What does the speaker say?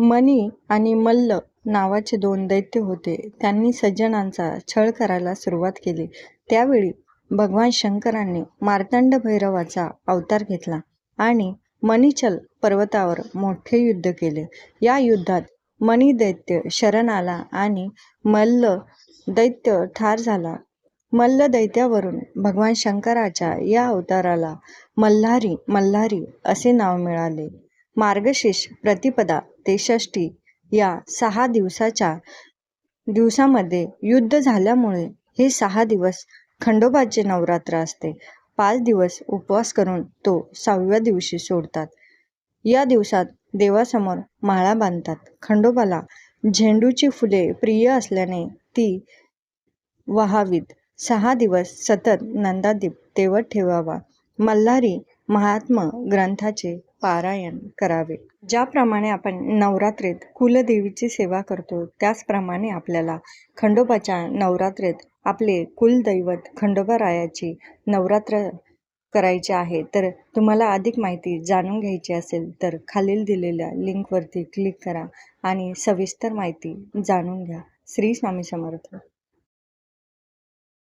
मनी आणि मल्ल नावाचे दोन दैत्य होते. त्यांनी सज्जनांचा छळ करायला सुरुवात केली. त्यावेळी भगवान शंकरांनी मार्तंड भैरवाचा अवतार घेतला आणि मणिचल पर्वतावर मोठे युद्ध केले. या युद्धात मणी दैत्य शरण आला आणि मल्ल दैत्य ठार झाला. मल्ल दैत्यावरून भगवान शंकराच्या या अवताराला मल्हारी मल्हारी असे नाव मिळाले. मार्गशीर्ष प्रतिपदा ते षष्टी या सहा दिवसाच्या दिवसामध्ये युद्ध झाल्यामुळे हे सहा दिवस खंडोबाचे नवरात्र असते. पाच दिवस उपवास करून तो सहाव्या दिवशी सोडतात. या दिवसात देवासमोर माळा बांधतात. खंडोबाला झेंडूची फुले प्रिय असल्याने ती वहावीत. सहा दिवस सतत नंदादीप तेवत ठेवावा. मल्हारी महात्मा ग्रंथाचे पारायण करावे. ज्याप्रमाणे आपण नवरात्रीत कुलदेवीची सेवा करतो त्याचप्रमाणे आपल्याला खंडोबाच्या नवरात्रीत आपले कुलदैवत खंडोबारायाची नवरात्र करायचे आहे. तर तुम्हाला अधिक माहिती जाणून घ्यायची असेल तर खालील दिलेल्या लिंकवरती क्लिक करा आणि सविस्तर माहिती जाणून घ्या. श्री स्वामी समर्थ